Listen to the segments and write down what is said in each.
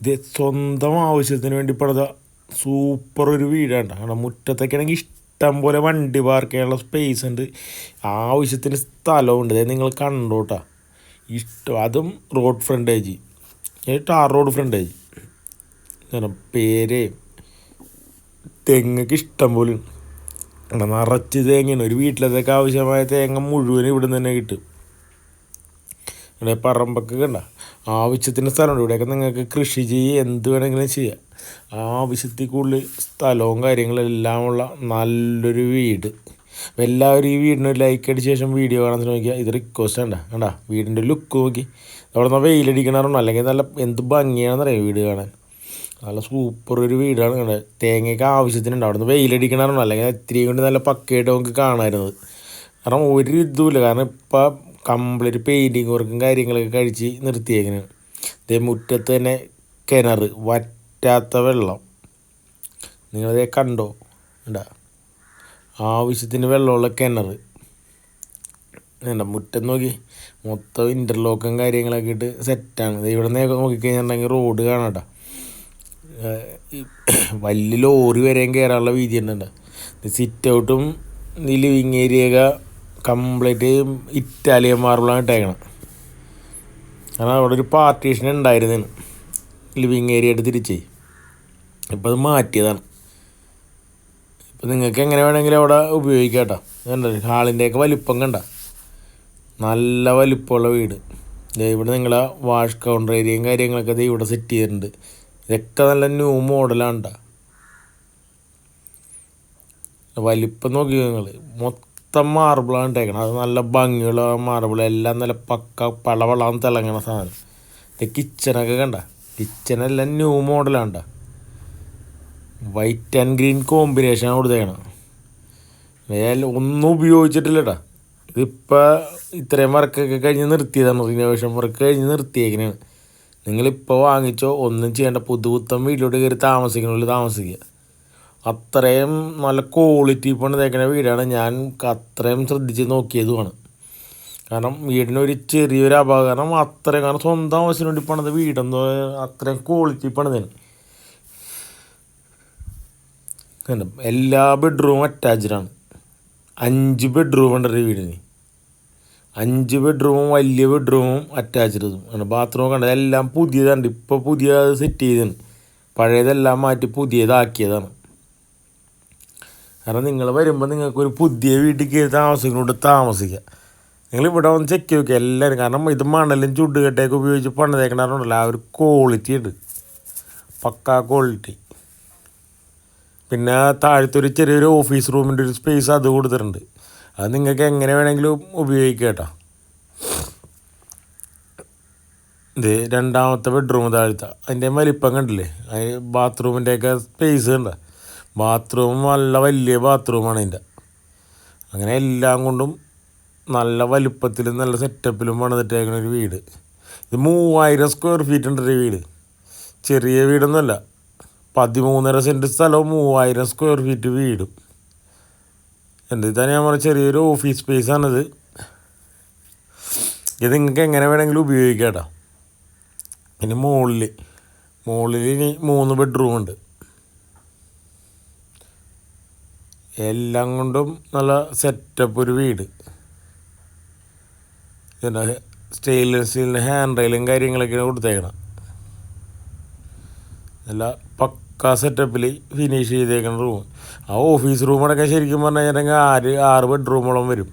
ഇത് സ്വന്തം ആവശ്യത്തിന് വേണ്ടി പണിത സൂപ്പർ ഒരു വീടാണ്. കാരണം മുറ്റത്തേക്കാണെങ്കിൽ ഇഷ്ടം പോലെ വണ്ടി പാർക്ക് ചെയ്യാനുള്ള സ്പേസ് ഉണ്ട്. ആവശ്യത്തിന് സ്ഥലമുണ്ട്. അതായത് നിങ്ങൾ കണ്ടോട്ടാ. ഇഷ്ടം. അതും road frontage tar road frontage കാരണം പേര്. തെങ്ങൊക്കെ ഇഷ്ടം പോലെ ഉണ്ട് നിറച്ച് തേങ്ങയാണ്. ഒരു വീട്ടിലത്തേക്ക് ആവശ്യമായ തേങ്ങ മുഴുവൻ ഇവിടെ നിന്ന് തന്നെ കിട്ടും. ഇവിടെ പറമ്പൊക്കെ കണ്ട. ആവശ്യത്തിന് സ്ഥലമുണ്ട്. ഇവിടെയൊക്കെ നിങ്ങൾക്ക് കൃഷി ചെയ്യുക എന്ത് വേണമെങ്കിലും ചെയ്യാം. ആവശ്യത്തിൽ കൂടുതൽ സ്ഥലവും കാര്യങ്ങളും എല്ലാം ഉള്ള നല്ലൊരു വീട്. അപ്പോൾ എല്ലാവരും ഈ വീടിന് ലൈക്ക് അടിച്ച ശേഷം വീഡിയോ കാണാൻ ശ്രമിക്കുക. ഇത് റിക്വസ്റ്റ് ആണ് കണ്ടാ. വീടിന്റെ ലുക്ക് നോക്കി. അവിടെ നിന്ന് വെയിലടിക്കണമായിരുന്നു. അല്ലെങ്കിൽ നല്ല എന്ത് ഭംഗിയാണെന്നറിയാം വീട് കാണാൻ? നല്ല സൂപ്പർ ഒരു വീടാണ് കണ്ടത് തേങ്ങയ്ക്ക് ആവശ്യത്തിനുണ്ട്. അവിടെ നിന്ന് വെയിലടിക്കണമായിരുന്നു. അല്ലെങ്കിൽ ഇത്രയും കൊണ്ട് നല്ല പക്കയായിട്ട് നമുക്ക് കാണാമായിരുന്നത് കാരണം ഒരു ഇതുമില്ല. കാരണം ഇപ്പം കംപ്ലീറ്റ് പെയിന്റിങ് വർക്കും കാര്യങ്ങളൊക്കെ കഴിച്ച് നിർത്തിയേക്കണ്. ഇതേ മുറ്റത്ത് തന്നെ കിണർ വറ്റാത്ത വെള്ളം. നിങ്ങളതേ കണ്ടോ? ഉണ്ടാ ആവശ്യത്തിന് വെള്ളമുള്ള കിണർ വേണ്ട മുറ്റം നോക്കി മൊത്തം ഇന്റർലോക്കും കാര്യങ്ങളൊക്കെ ഇട്ട് സെറ്റാണ് ഇവിടെ നിന്ന് നോക്കിക്കഴിഞ്ഞിട്ടുണ്ടെങ്കിൽ റോഡ് കാണാട്ടോ. വലിയ ലോറി വരെയും കയറാനുള്ള വീതി ഉണ്ട് സിറ്റ് ഔട്ടും ഈ ലിവിങ് ഏരിയയൊക്കെ കംപ്ലീറ്റ് ഇറ്റാലിയൻ മാർബിളാണ് ഇട്ടേക്കണം. കാരണം അവിടെ ഒരു പാർട്ടീഷൻ ഉണ്ടായിരുന്നു ലിവിങ് ഏരിയ ആയിട്ട് തിരിച്ചേ. ഇപ്പം അത് മാറ്റിയതാണ്. ഇപ്പം നിങ്ങൾക്ക് എങ്ങനെ വേണമെങ്കിലും അവിടെ ഉപയോഗിക്കാം കേട്ടോ. കണ്ട ഹാളിന്റെയൊക്കെ വലിപ്പം കണ്ട. നല്ല വലിപ്പമുള്ള വീട്. ഇവിടെ നിങ്ങളെ വാഷ് കൗണ്ടർ ഏരിയയും കാര്യങ്ങളൊക്കെ ഇത് ഇവിടെ സെറ്റ് ചെയ്തിട്ടുണ്ട്. ഇതൊക്കെ നല്ല ന്യൂ മോഡലാണ് വലിപ്പം നോക്കി നിങ്ങൾ മൊത്തം മാർബിളാണ് ഇട്ടേക്കണം അത് നല്ല ഭംഗിയുള്ള മാർബിൾ എല്ലാം നല്ല പക്ക പളവളാന്ന് തിളങ്ങണ സാധനം. ഇത് കിച്ചണൊക്കെ കണ്ട? കിച്ചണെല്ലാം ന്യൂ മോഡലാണ് വൈറ്റ് ആൻഡ് ഗ്രീൻ കോമ്പിനേഷൻ കൊടുത്തേക്കണം ഒന്നും ഉപയോഗിച്ചിട്ടില്ല കേട്ടോ ഇതിപ്പോൾ ഇത്രയും വർക്കൊക്കെ കഴിഞ്ഞ് നിർത്തിയതാണ്. റിനോവേഷൻ വർക്ക് കഴിഞ്ഞ് നിർത്തിയേക്കണാണ്. നിങ്ങളിപ്പോൾ വാങ്ങിച്ചോ ഒന്നും ചെയ്യേണ്ട. പുതുപുത്തം വീട്ടിലോട്ട് കയറി താമസിക്കണമെങ്കിൽ താമസിക്കുക അത്രയും നല്ല ക്വാളിറ്റി പണി തേക്കുന്ന വീടാണ്. ഞാൻ അത്രയും ശ്രദ്ധിച്ച് നോക്കിയതുമാണ്. കാരണം വീടിനൊരു ചെറിയൊരു അപകടം അത്രയും കാരണം സ്വന്തം ആവശ്യത്തിന് വേണ്ടി പണിത വീടെന്തോ അത്രയും ക്വാളിറ്റി പണിതേന്? എല്ലാ ബെഡ്റൂമും അറ്റാച്ച്ഡാണ് അഞ്ച് ബെഡ്റൂം ഉണ്ട് ഒരു വീടിന്. അഞ്ച് ബെഡ്റൂമും വലിയ ബെഡ്റൂമും അറ്റാച്ച്ഡും ബാത്റൂം കണ്ടത് എല്ലാം പുതിയതാണ്. ഇപ്പോൾ പുതിയ സെറ്റ് ചെയ്തതാണ് പഴയതെല്ലാം മാറ്റി പുതിയതാക്കിയതാണ്. കാരണം നിങ്ങൾ വരുമ്പോൾ നിങ്ങൾക്ക് ഒരു പുതിയ വീട്ടിൽ കയറി താമസിക്കുന്നോണ്ട് താമസിക്കുക നിങ്ങൾ ഇവിടെ വന്ന് ചെക്ക് നോക്കുക എല്ലാവരും കാരണം ഇത് മണലും ചുടുകട്ടയൊക്കെ ഉപയോഗിച്ച് പണിതേക്കണറുണ്ടല്ലോ ആ ഒരു ക്വാളിറ്റി ഉണ്ട്. പക്കാ ക്വാളിറ്റി പിന്നെ താഴത്തെ ഒരു ചെറിയൊരു ഓഫീസ് റൂമിന്റെ ഒരു സ്പേസ് അത് കൊടുത്തിട്ടുണ്ട്. അത് നിങ്ങൾക്ക് എങ്ങനെ വേണമെങ്കിലും ഉപയോഗിക്കാം കേട്ടോ. ഇത് രണ്ടാമത്തെ ബെഡ്റൂം താഴ്ത്ത. അതിന്റെ വലിപ്പം കണ്ടില്ലേ? ബാത്റൂമിന്റെയൊക്കെ സ്പേസ് കണ്ട? ബാത്റൂം നല്ല വലിയ ബാത്റൂമാണ് അതിന്റെ. അങ്ങനെ എല്ലാം കൊണ്ടും നല്ല വലിപ്പത്തിലും നല്ല സെറ്റപ്പിലും പണിതിട്ടേക്കുന്ന ഒരു വീട്. ഇത് മൂവായിരം സ്ക്വയർ ഫീറ്റ് ഉണ്ട് ഒരു വീട്. ചെറിയ വീടൊന്നുമല്ല. പതിമൂന്നര സെന്റ് സ്ഥലവും മൂവായിരം സ്ക്വയർ ഫീറ്റ് വീടും. എന്ത് തന്നെ ഞാൻ പറഞ്ഞ ചെറിയൊരു ഓഫീസ് സ്പേസാണിത് ഇത് നിങ്ങൾക്ക് എങ്ങനെ വേണമെങ്കിലും ഉപയോഗിക്കാം കേട്ടോ. പിന്നെ മുകളിൽ മുകളിൽ ഇനി മൂന്ന് ബെഡ്റൂം ഉണ്ട്. എല്ലാം കൊണ്ടും നല്ല സെറ്റപ്പ് ഒരു വീട്. പിന്നെ സ്റ്റെയിൻലെസ് സ്റ്റീലിന്റെ ഹാൻഡ് റെയിലും കാര്യങ്ങളൊക്കെയാണ് കൊടുത്തേക്കണം. നല്ല പക്ക സെറ്റപ്പിൽ ഫിനിഷ് ചെയ്തേക്കുന്ന റൂം ആ ഓഫീസ് റൂമടക്കം ശരിക്കും പറഞ്ഞു കഴിഞ്ഞിട്ടുണ്ടെങ്കിൽ ആറ് ആറ് ബെഡ്റൂമോളം വരും.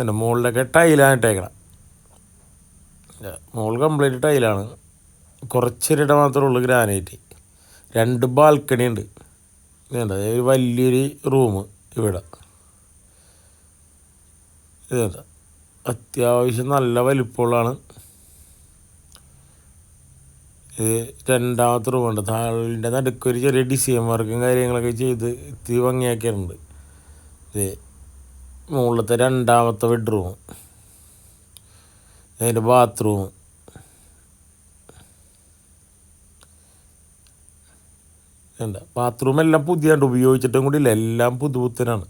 എന്റെ മുകളിലൊക്കെ ടൈലാണ് ഇട്ടേക്കണം. മുകൾ കംപ്ലീറ്റ് ടൈലാണ്. കുറച്ചൊരിട മാത്രമേ ഉള്ളൂ ഗ്രാനൈറ്റ് രണ്ട് ബാൽക്കണി ഉണ്ട്. ഇതുണ്ട്. ഒരു വലിയൊരു റൂം ഇവിടെ. ഇതുണ്ട്. അത്യാവശ്യം നല്ല വലിപ്പമുള്ളതാണ്. ഇത് രണ്ടാമത്തെ റൂമുണ്ട് താളിന്റെ നടുക്ക് ഒരു ചെറിയ ഡിസൈൻ വർക്കും കാര്യങ്ങളൊക്കെ ചെയ്ത് ഇത്തിരി ഭംഗിയാക്കിയിട്ടുണ്ട്. ഇത് മുകളിലത്തെ രണ്ടാമത്തെ ബെഡ്റൂം അതിന്റെ ബാത്റൂം ഉണ്ട്. ബാത്റൂം എല്ലാം പുതിയണ്ട് ഉപയോഗിച്ചിട്ടും കൂടി ഇല്ല. എല്ലാം പുതുപുത്തനാണ്.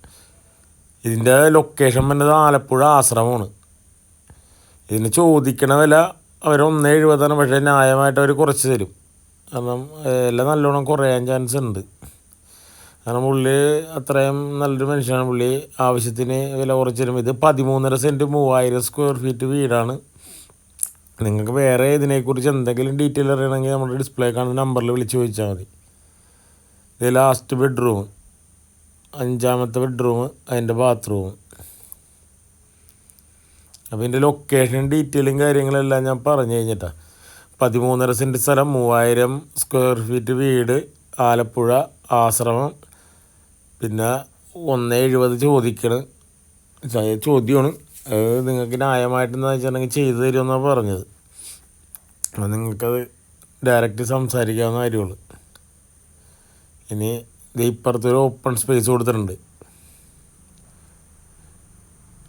ഇതിന്റെ ലൊക്കേഷൻ വന്നത് ആലപ്പുഴ ആശ്രമമാണ്. ഇതിന് ചോദിക്കണ വില അവർ ഒന്ന് എഴുപതാണ്. പക്ഷേ ന്യായമായിട്ട് അവർ കുറച്ച് തരും. കാരണം എല്ലാം നല്ലോണം കുറയാൻ ചാൻസ് ഉണ്ട്. കാരണം പുള്ളി അത്രയും നല്ലൊരു മനുഷ്യനാണ്. പുള്ളി ആവശ്യത്തിന് വില കുറച്ച് തരും. ഇത് പതിമൂന്നര സെന്റ് മൂവായിരം സ്ക്വയർ ഫീറ്റ് വീടാണ്. നിങ്ങൾക്ക് വേറെ ഇതിനെക്കുറിച്ച് എന്തെങ്കിലും ഡീറ്റെയിൽ അറിയണമെങ്കിൽ നമ്മുടെ ഡിസ്പ്ലേ കാണുന്ന നമ്പറിൽ വിളിച്ച് ചോദിച്ചാൽ മതി. ഇത് ലാസ്റ്റ് ബെഡ്റൂം അഞ്ചാമത്തെ ബെഡ്റൂം അതിന്റെ ബാത്റൂം അപ്പോൾ ഇതിന്റെ ലൊക്കേഷൻ ഡീറ്റെയിലും കാര്യങ്ങളെല്ലാം ഞാൻ പറഞ്ഞു കഴിഞ്ഞിട്ടാണ് പതിമൂന്നര സെന്റ് സ്ഥലം മൂവായിരം സ്ക്വയർ ഫീറ്റ് വീട് ആലപ്പുഴ ആശ്രമം. പിന്നെ ഒന്ന് എഴുപത് ചോദിക്കണ്. ചോദ്യമാണ് അത് നിങ്ങൾക്ക് ന്യായമായിട്ടെന്ന് വെച്ചിട്ടുണ്ടെങ്കിൽ ചെയ്തു തരുമെന്നാണ് പറഞ്ഞത്. അപ്പോൾ നിങ്ങൾക്കത് ഡയറക്റ്റ് സംസാരിക്കാവുന്ന കാര്യമുള്ളൂ. ഇനി ഇപ്പുറത്തൊരു ഓപ്പൺ സ്പേസ് കൊടുത്തിട്ടുണ്ട്.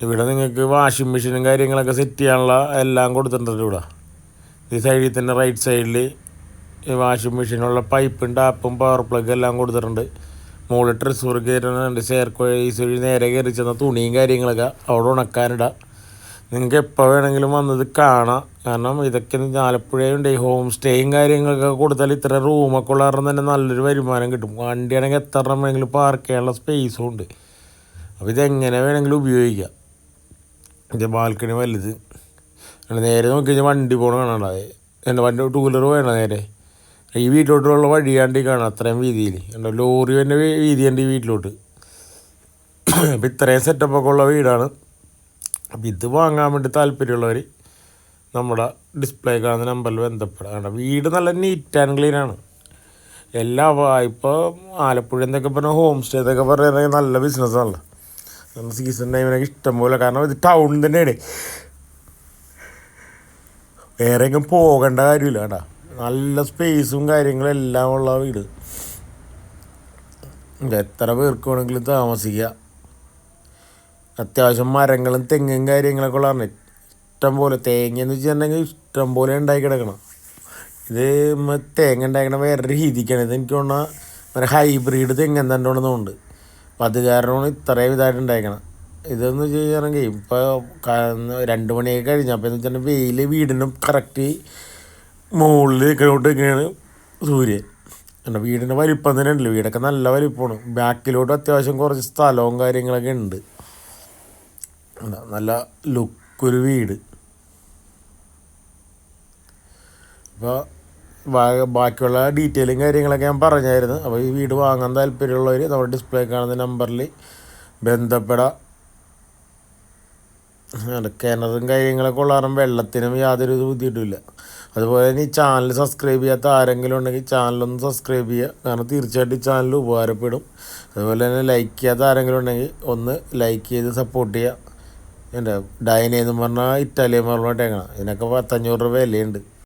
ഇവിടെ നിങ്ങൾക്ക് വാഷിംഗ് മെഷീനും കാര്യങ്ങളൊക്കെ സെറ്റ് ചെയ്യാനുള്ള എല്ലാം കൊടുത്തിട്ടുണ്ട് ഇവിടെ. ഈ സൈഡിൽ തന്നെ റൈറ്റ് സൈഡിൽ ഈ വാഷിംഗ് മെഷീനുള്ള പൈപ്പും ടാപ്പും പവർ പ്ലഗ് എല്ലാം കൊടുത്തിട്ടുണ്ട്. മുകളിൽ ട്രെസ്സൂർ കയറുന്നുണ്ട് ചേർക്കോ വഴി നേരെ കയറി ചെന്ന തുണിയും കാര്യങ്ങളൊക്കെ അവിടെ ഉണക്കാനിടാം. നിങ്ങൾക്ക് എപ്പോൾ വേണമെങ്കിലും വന്നത് കാണാം. കാരണം ഇതൊക്കെ ആലപ്പുഴയുണ്ട്. ഈ ഹോം സ്റ്റേയും കാര്യങ്ങളൊക്കെ കൊടുത്താൽ ഇത്ര റൂമൊക്കെ ഉള്ള കാരണം തന്നെ നല്ലൊരു വരുമാനം കിട്ടും. വണ്ടിയാണെങ്കിൽ എത്ര എണ്ണം വേണമെങ്കിലും പാർക്ക് ചെയ്യാനുള്ള സ്പേസും ഉണ്ട്. അപ്പോൾ ഇതെങ്ങനെ വേണമെങ്കിലും ഉപയോഗിക്കാം. ഇത് ബാൽക്കണി വലുത്. നേരെ നോക്കി കഴിഞ്ഞാൽ വണ്ടി പോകണ കാണണ്ട എന്റെ വണ്ടി ടൂ വീലർ വേണം നേരെ. ഈ വീട്ടിലോട്ടുള്ള വഴിയാണ്ട് കാണാം അത്രയും വീതിയിൽ എന്റെ ലോറി തന്നെ വീതിയുണ്ട് ഈ വീട്ടിലോട്ട്. അപ്പോൾ ഇത്രയും സെറ്റപ്പൊക്കെ ഉള്ള വീടാണ്. അപ്പം ഇത് വാങ്ങാൻ വേണ്ടി താല്പര്യമുള്ളവർ നമ്മുടെ ഡിസ്പ്ലേ കാണുന്ന നമ്പറിൽ ബന്ധപ്പെടാം വീട് നല്ല നീറ്റ് ആൻഡ് ക്ലീൻ ആണ്. എല്ലാ ഇപ്പോൾ ആലപ്പുഴ എന്നൊക്കെ പറഞ്ഞാൽ ഹോം സ്റ്റേ എന്നൊക്കെ പറയുന്നത് നല്ല ബിസിനസ്സാണല്ലോ സീസൺ ടൈമിനൊക്കെ ഇഷ്ടം പോലെ കാരണം ഇത് ടൗൺ തന്നെയാണ്. വേറെ എങ്ങും പോകേണ്ട കാര്യമില്ല കേട്ടാ. നല്ല സ്പേസും കാര്യങ്ങളും എല്ലാം ഉള്ള വീട്. എത്ര പേർക്ക് വേണമെങ്കിലും താമസിക്കാം. അത്യാവശ്യം മരങ്ങളും തെങ്ങും കാര്യങ്ങളൊക്കെ ഉള്ളതാണ്. ഇഷ്ടം പോലെ തേങ്ങ എന്ന് വെച്ചിട്ടുണ്ടെങ്കിൽ ഇഷ്ടം പോലെ ഉണ്ടാക്കി കിടക്കണം. ഇത് തേങ്ങ ഉണ്ടാക്കണ വേറെ രീതിക്കാണ്. ഇത് എനിക്ക് തോന്നുന്ന ഒരു ഹൈബ്രിഡ് തെങ്ങ് എന്താണ്ട് തോന്നുന്നുണ്ട് അപ്പം അത് കാരണമാണ് ഇത്രയും ഇതായിട്ട് ഉണ്ടാക്കണം ഇതെന്ന് വെച്ച് കഴിഞ്ഞാണെങ്കിൽ ഇപ്പോൾ രണ്ട് മണിയൊക്കെ കഴിഞ്ഞു. അപ്പോൾ എന്ന് വെച്ചിട്ടുണ്ടെങ്കിൽ വെയിൽ വീടിനും കറക്റ്റ് മുകളിൽ നിൽക്കുന്നോട്ട് ഇങ്ങനെയാണ് സൂര്യൻ എന്റെ വീടിന്റെ വലിപ്പം തന്നെ ഉണ്ടല്ലോ. വീടൊക്കെ നല്ല വലിപ്പമാണ്. ബാക്കിലോട്ട് അത്യാവശ്യം കുറച്ച് സ്ഥലവും കാര്യങ്ങളൊക്കെ ഉണ്ട്. നല്ല ലുക്ക് ഒരു വീട് അപ്പോൾ ബാക്കിയുള്ള ഡീറ്റെയിലും കാര്യങ്ങളൊക്കെ ഞാൻ പറഞ്ഞായിരുന്നു. അപ്പോൾ ഈ വീട് വാങ്ങാൻ താല്പര്യമുള്ളവർ നമ്മുടെ ഡിസ്പ്ലേ കാണുന്ന നമ്പറിൽ ബന്ധപ്പെടാം. കിണറും കാര്യങ്ങളൊക്കെ ഉള്ള കാരണം വെള്ളത്തിനും യാതൊരു ബുദ്ധിമുട്ടില്ല. അതുപോലെ തന്നെ ഈ ചാനൽ സബ്സ്ക്രൈബ് ചെയ്യാത്ത ആരെങ്കിലും ഉണ്ടെങ്കിൽ ചാനലൊന്ന് സബ്സ്ക്രൈബ് ചെയ്യുക. കാരണം തീർച്ചയായിട്ടും ചാനൽ ഉപകാരപ്പെടും. അതുപോലെ തന്നെ ലൈക്ക് ചെയ്യാത്ത ആരെങ്കിലും ഉണ്ടെങ്കിൽ ഒന്ന് ലൈക്ക് ചെയ്ത് സപ്പോർട്ട് ചെയ്യുക. എന്റെ ഡൈനെന്ന് പറഞ്ഞാൽ ഇറ്റാലിയൻ പറഞ്ഞിട്ടേക്കണം ഇതിനൊക്കെ പത്തഞ്ഞൂറ് രൂപ വിലയുണ്ട്